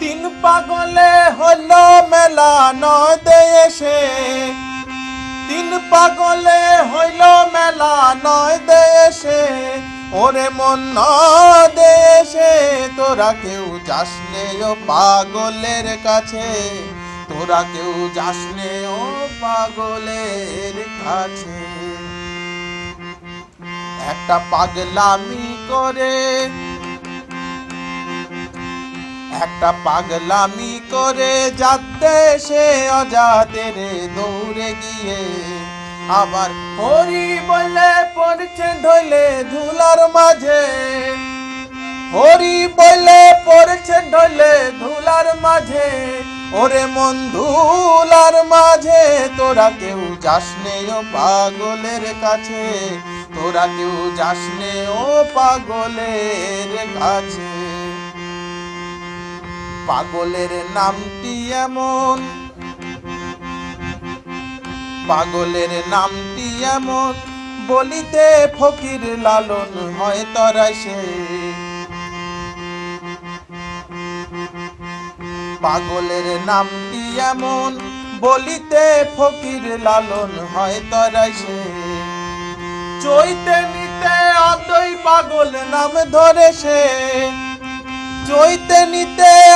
তিন পাগলে হলো মেলা নয় দেশে তিন পাগলে হইল মেলা নয় দেশে ওরে মন দেশে তোরা কেউ যাস ও পাগলের কাছে। তোরা কেউ যাস ও পাগলের কাছে। একটা পাগলামি করে একটা পাগলামি করে যাতে সে অজাতের দৌড়ে গিয়ে আবার হরি বলে পড়ছে ঢলে ধুলার মাঝে। হরি বলে পড়ছে ঢলে ধুলার মাঝে। ওরে মন ধুলার মাঝে, তোরা কেউ যাসনে ও পাগলের কাছে। তোরা কেউ যাসনে ও পাগলের কাছে। পাগলের নামটি এমন। পাগলের নামটি এমন, বলিতে ফকির লালন হয় তরাই সে। পাগলের নামটি এমন, বলিতে ফকির লালন হয় তরাই সে। চৈতে নিতে অতই পাগল নাম ধরে সে। চৈতে নিতে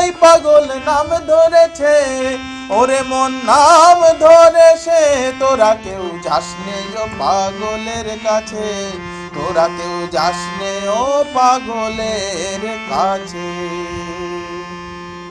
অতই পাগল নাম ধরেছে। ওরে মন নাম ধরেছে, তোরা কেউ যাসনে ও পাগলের কাছে। তোরা কেউ যাসনে ও পাগলের কাছে।